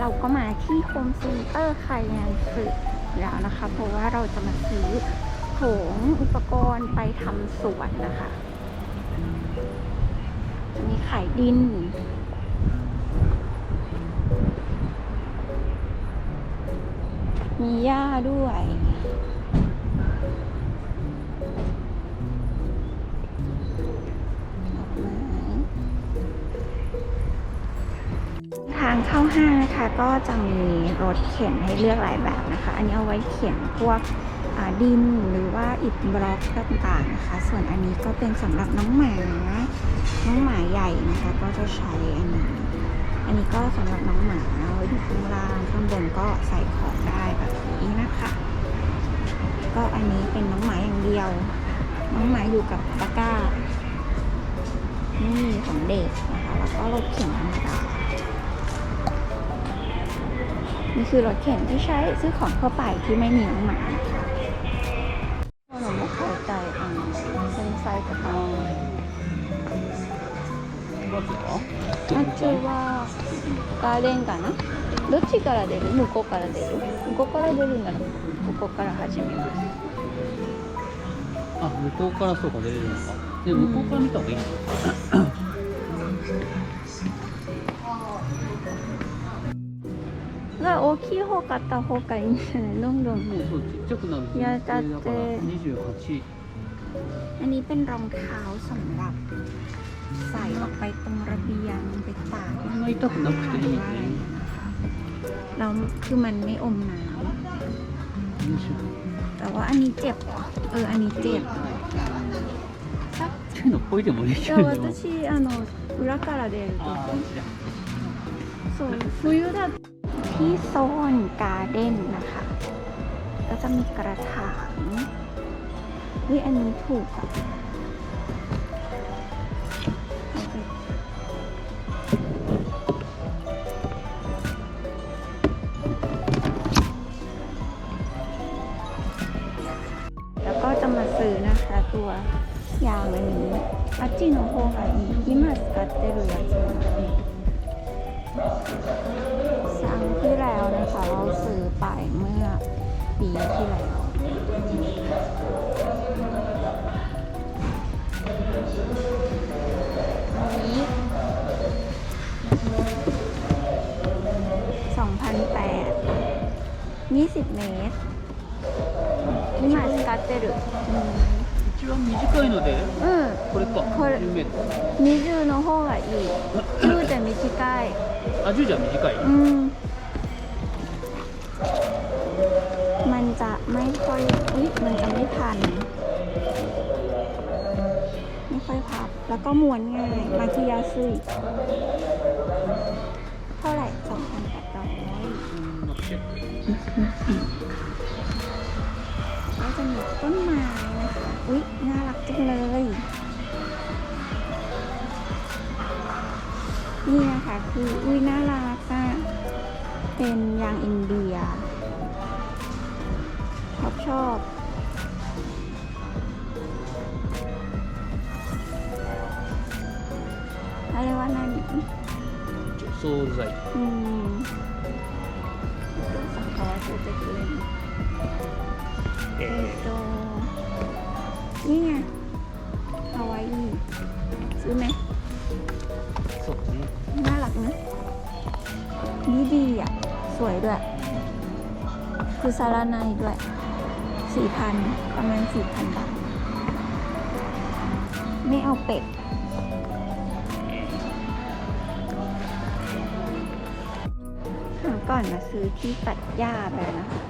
เราก็มาที่โฮมเซ็นเตอร์ไคยันสึแล้วนะคะ เพราะว่าเราจะมาซื้อของอุปกรณ์ไปทำสวนนะคะจะมีขายดินมีหญ้าด้วยางเข้าห้างนะคะก็จะมีรถเข็นให้เลือกหลายแบบนะคะ อันนี้เอาไว้เข็นพวกดินหรือว่าอิฐบล็อกต่างๆนะคะ ส่วนอันนี้ก็เป็นสำหรับน้องหมา น้องหมาใหญ่นะคะ ก็จะใช้อันนี้ อันนี้ก็สำหรับน้องหมาไว้อยู่ข้างล่างข้างบนก็ใส่ของได้แบบนี้นะคะ ก็อันนี้เป็นน้องหมาอย่างเดียว น้องหมาอยู่กับตะกร้านี่ของเด็กนะคะแล้วก็รถเข็นธรรมดา นี่คือรถเข็นที่ใช้ซื้อของทั่วไปที่ไม่มีน้องหมาค่ะหนูไม่เข้าใจอ่าเส้นไฟกับน้องあっちはガーデンかなどっちから出る向こうから出る向こうから出るならここから始めますあ向こうからそうか出れるのかでうん向こうから見た方がいいのか、が ん大きい方買った方がいいんじゃないどんどんそうちっちゃくなるいやだってだから28 อันนี้เป็นรองเท้าสำหรับ ใส่ออกไปตรงระเบียงไปตาก こんな痛くなくていい ว่าอะไร ね นะคะแล้วคือมันไม่อมน้ よいしょำแต่ว่าอันนี้เจ็บเหรอเออ อันนี้เจ็บสัก 手のこいでもできじゃあるでも私あの裏から出るとあーじゃそう冬だ ที่โซนการ์เด้นนะคะ ก็จะมีกระถางวิอันนี้ถูกแล้วก็จะมาซื้อนะคะตัวยางอันนี้อาจิโนโฮะอิกิมัสกัตเตอร์ ไปเมื่อปีที่แล้วอันนี้สองพันแปดยี่สิบเมตร今使ってる一番短いのでうんこれかこれ10メートル20の方がいい10じゃ短いあ10じゃ短い、 อืม ไม่ค่อยอุ๊ยมันจะไม่พัน ไม่ค่อยพับ แล้วก็ม้วนง่าย มาคิยาซึเท่าไหร่สองพันแปดร้อยก็จะมีต้นไม้นะคะ อุ๊ยน่ารักจังเลย นี่นะคะคืออุ๊ยน่ารักอะเป็นยางอินเดีย ชอบชอบ อะไรวะนั่น 除草剤 อืมสังเคราะห์จะเล่นเอโตนี่ไงฮาวายอีซื้อไหม そうだね น่ารักนะดีดีอ่ะ สวยด้วย คือซาลาไนด้วย สี่พันประมาณสี่พันบาท ไม่เอาเป็ดหาก่อนมาซื้อที่ตัดหญ้าไปนะคะ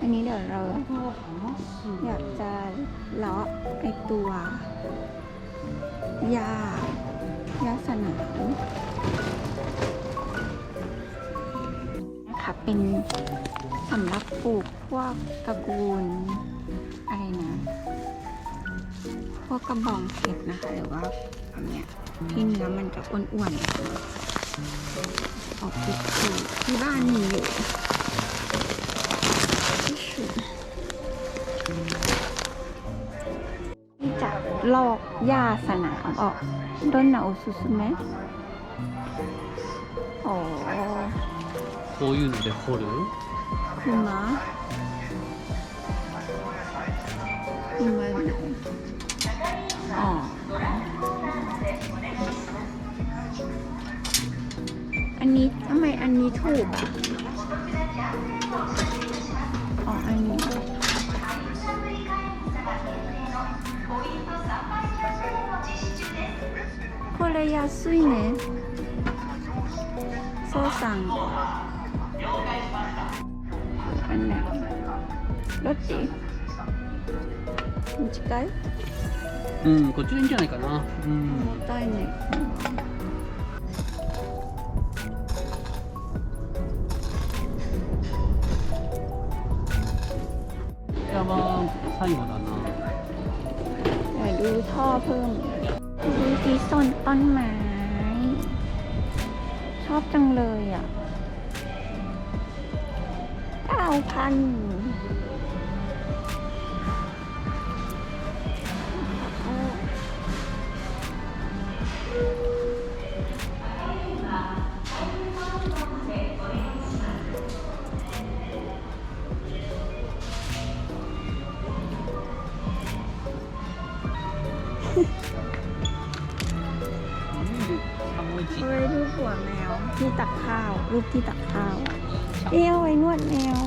อันนี้เดี๋ยวเราอยากจะเลาะไอตัวหญ้าหญ้าสนามนะคะเป็นสำหรับปลูก พวกตระกูลอะไรนะ พวกกระบองเพชรนะคะ หรือว่าอันเนี้ยที่เนื้อมันจะอ้วนๆออกติดอยู่ที่บ้านมีอยู่ที่จะลอกหญ้าสนามออกต้นหนาโอซุซุเมะโอ้ こういうので掘る คื อมะคือมันอ๋อ อันนี้ทำไมอันนี้ถูกอ่ะ อ๋อ อันนี้ これ安いね。そうさん。อันไหนどっち 短いうんこっちでいいんじゃないかな、うん、もったいねこちらは最後だなはいルータープームルーティソンต้นไม้ชอบจังเลยอะ9,000 ไม่คิด เลยรูปหัวแมวที่ตักข้าว รูปที่ตักข้าว เอ้ยไว้นวดแมว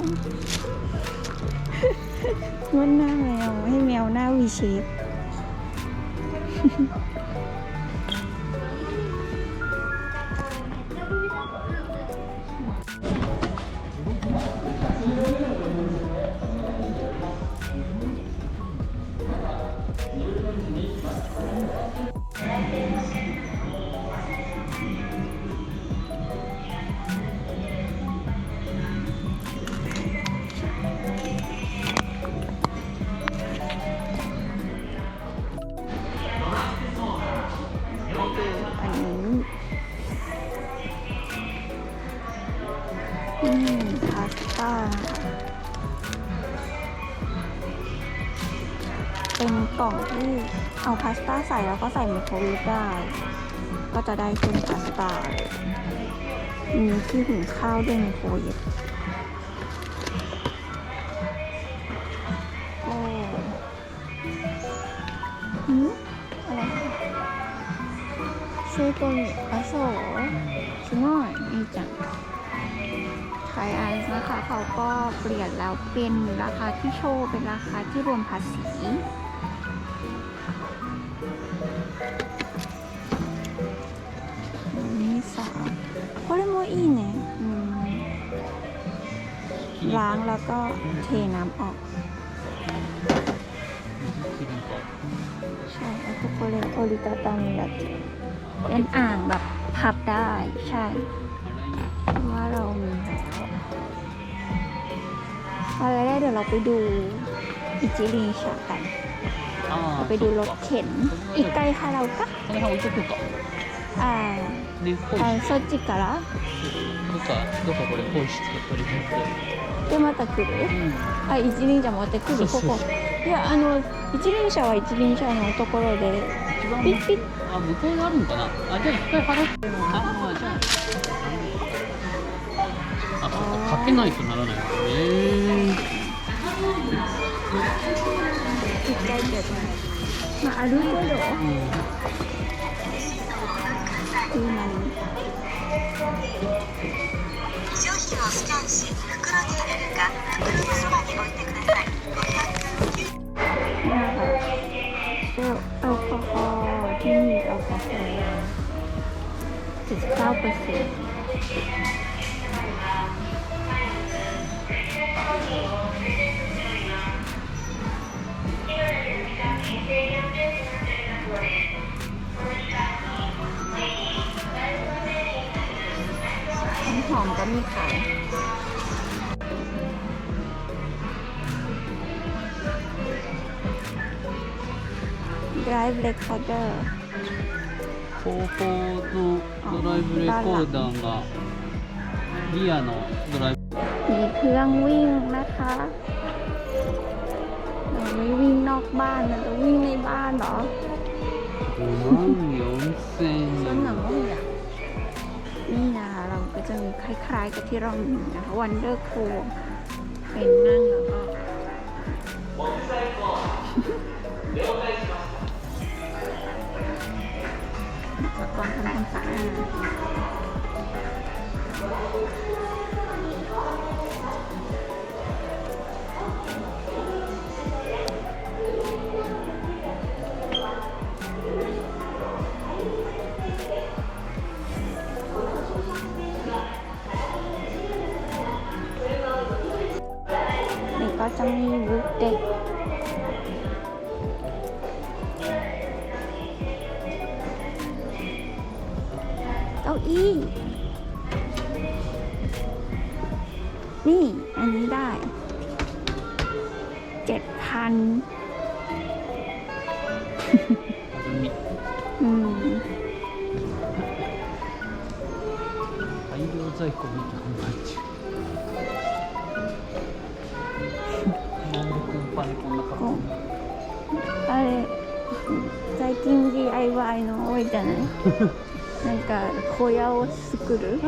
นวดหน้าแมวให้แมวหน้าวีเชฟ ที่เอาพาสต้าใส่แล้วก็ใส่มิโครเวฟได้ ก็จะได้เป็นพาสต้า มีที่หุงข้าวด้วยไมโครเวฟโอหืมอะไรช่วยโกนิอโศชิมอยนี่จังขายไอซ์นะคะ เขาก็เปลี่ยนแล้วเป็นราคาที่โชว์เป็นราคาที่รวมภาษี อีเนี่ยล้างแล้วก็เทน้ำออก ใช่แล้วก็เรีนโอลิตาตันแบบเป็นอ่างแบบพับได้ใช่เพราะว่าเรามีพอแล้วเดี๋ยวเราไปดูอิจิรีชากันเราไปดูรถเข็น อีกไกลค่ะเราก็ไม่ทำวิจิตรก่อนอ่า ねポイあそっちから？どっかどっかこれポイして取り付けでまた来る？てうん。あ一輪車持ってくる？ここ。いやあの一輪車は一輪車のところで一番ピッピッ。あ向こうにあるんかな？あじゃあ一回払って。ああじゃあ。あそっかかけないとならないもんね。一回けどまああるけど。うんいいな商品をスキャンし袋に入れるか袋のそばに置いてください อลกอฮอล์19เปอร์เซ็นต์น้ำหอมก็มีขาย Drive Recorder 後方のドライブレコーダーがリアのドライブ มีเครื่องวิ่งนะคะ เราไม่วิ่งนอกบ้านเราจะวิ่งในบ้านเหรอ 5万4000 ส่วนหนัง 円 ก็อยากนี่นะคะเรา ก็ จะมีคล้ายๆ กับที่เรามีนะคะ Wonder c o เป็นนั่งแล้วก็จากกองทำความสะอาด ก็จะมีบุ๊กเด็กเก้าอี้ นี่ อันนี้ได้เจ็ดพัน ないなんか、小屋を作る。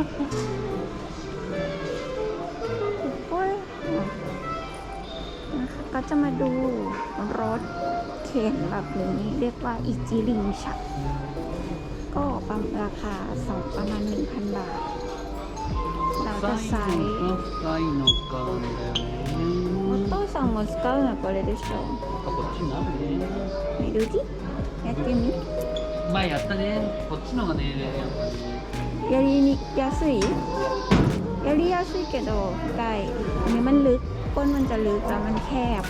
これนะคะก็จะมาดูรถเข็นแบบนี้เรียกว่าอิจิลิงชัก ก็ประมาณราคาสองประมาณ 1,000 บาท เราจะ サ ใช้ イズが深いのかんだよおね父さんも使うのはこれでしょあこっちになるねメルディやってみ 前やったねこっちのがねやっぱりやりやすいやりやすいけど深いอันนี้มันลึกก้นมันจะลึกแล้วมันแคบ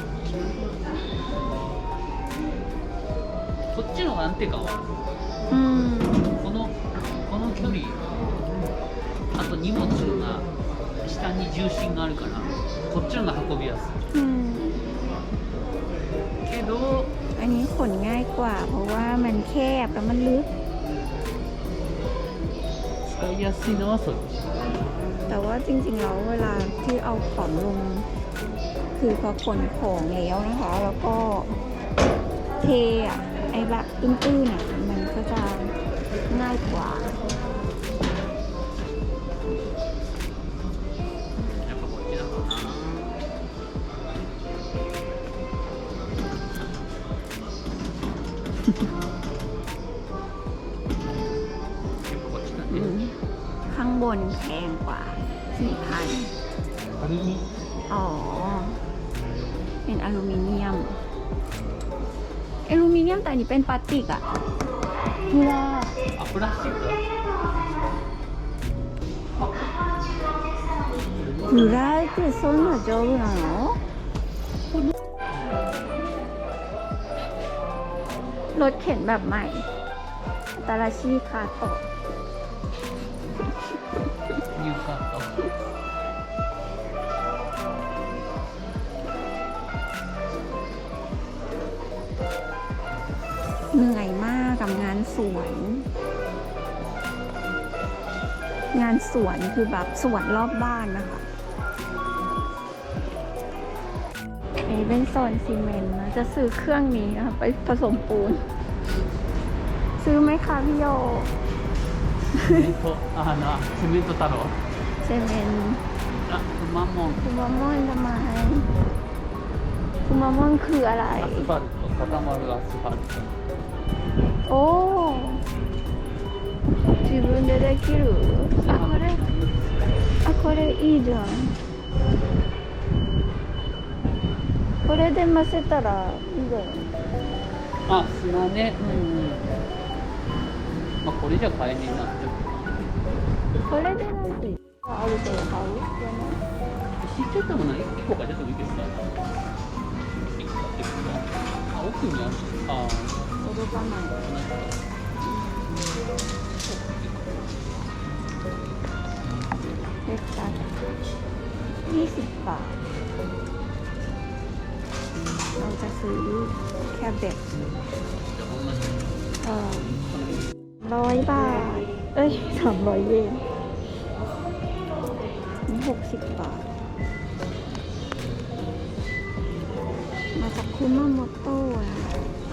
こっちの方が安定感はある อืม このこの距離あと荷物が下に重心があるからこっちの方が運びやす อืม いけど อันนี้ขนง่ายกว่า เพราะว่ามันแคบแล้วมันลึก 使いやすいのはそっち แต่ว่าจริงๆแล้วเวลาที่เอาของลง คือพอขนของแล้วนะคะ แล้วก็เทอะไอ้แบบตื้นๆน่ะมัน อันนี้เป็นพลาสติกอะเวลา あプラスチック 裏ってそんな丈夫なのรถเข็นแบบใหม่ตาราชิคาโตะ ニューカット สวน งานสวนคือแบบสวนรอบบ้านนะคะนี่เป็นโซนซีเมนต์นะ จะซื้อเครื่องนี้นะไปผสมปูน ซื้อไหมคะพี่โยอ่านะซีเมนต์ตัวตลอซีเมนต์อะคุณมาม่วงคุณมาม่วงทำไมคุณมาม่วงคืออะไรอัสฟัลต์าตามารุสฟัล โอ้自分でできる？あこれ？あこれいいじゃん。これで混ぜたらいいだよ。あ砂ね。うん。うん。まあこれじゃ大変になっちゃうこれでなんてある程度買う。じゃない敷いちゃったもんな1個かちょっといいですか1個買ってあ奥にある。あ届 เล็กจัดยี่สิบบาท เราจะซื้อแค่เบ็ดเออร้อยบาท เอ้ยสามร้อยเยนหกสิบบาท มาจากคุณมาโมโต้อะ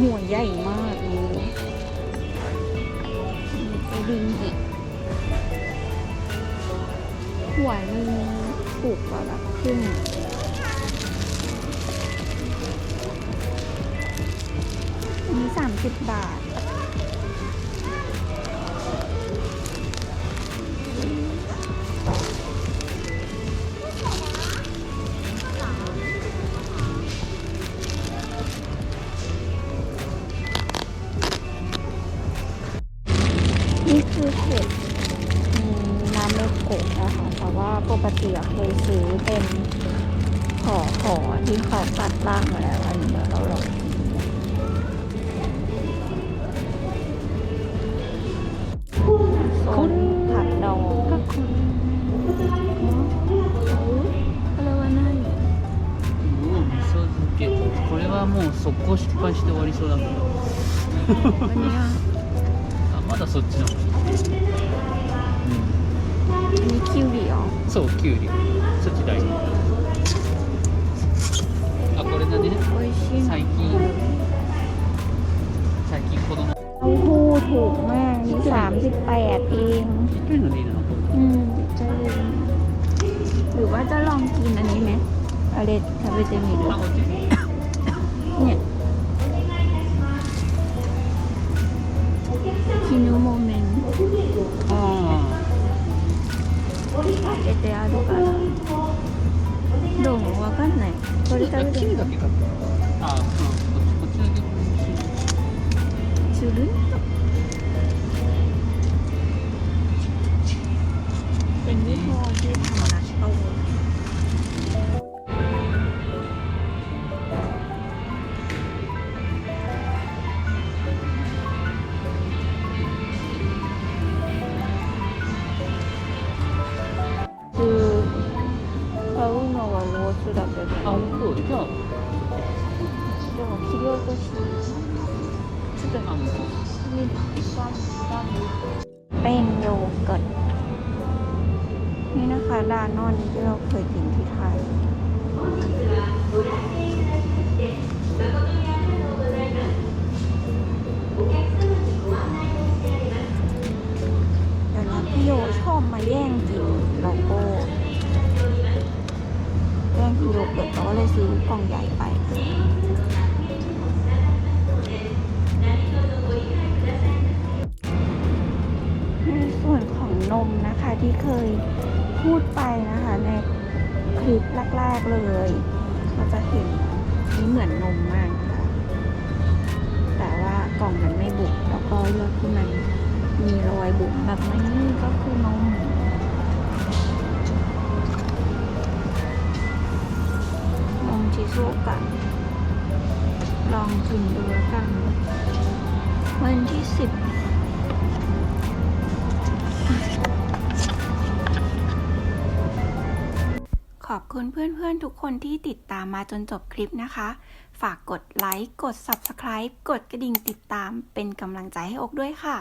หัวใหญ่มากเลยไอดิงอีกหัวหนึงถูกกว่าแบบครึ่งอันนี้30บาท คือเห็ดอืมนาเมโกะนะคะแต่ว่าปกติอะเคยซื้อเป็นห่อห่อที่เขาตัดล่างมาแล้วอันนี้เดี๋ยวเราลองกินคนผัดดองก็คนこれは何もう味噌漬けこれはもう速攻失敗して終わりそうだけどอันเนี้ย あまだそっちなの、 อันนี้คิวเหลียว うん、そうきゅうりそっち大事あこれだね โอ้ยชิม 最近最近子供 เต้าหู้ถูกมากนี่สามสิบแปดเอง ちっちゃいのでいいなこ อืมจะลืมหรือว่าจะลองกินอันนี้ไหมอะไรทำไปจะมี れ ด้วย あこっち する นี่นะคะดานอนที่เราเคยกินที่ไทยเดี๋ยวนะพี่โยชอบมาแย่งกินโลโก้แย่งกินโยเกิร์ตเราก็เลยซื้อกล่องใหญ่ไปในส่วนของนมนะคะที่เคย พูดไปนะคะ ในคลิปแรกๆเลยเราจะเห็นนี่เหมือนนมมากนะคะแต่ว่ากล่องมันไม่บุกแล้วก็เลือกที่มันมีรอยบุ๋มแบบนี้ก็คือนมนมชิซุกะลองกินดูแล้วกัน วันที่สิบ ขอบคุณเพื่อนๆทุกคนที่ติดตามมาจนจบคลิปนะคะ ฝากกดไลค์ กด Subscribe กดกระดิ่งติดตามเป็นกำลังใจให้อกด้วยค่ะ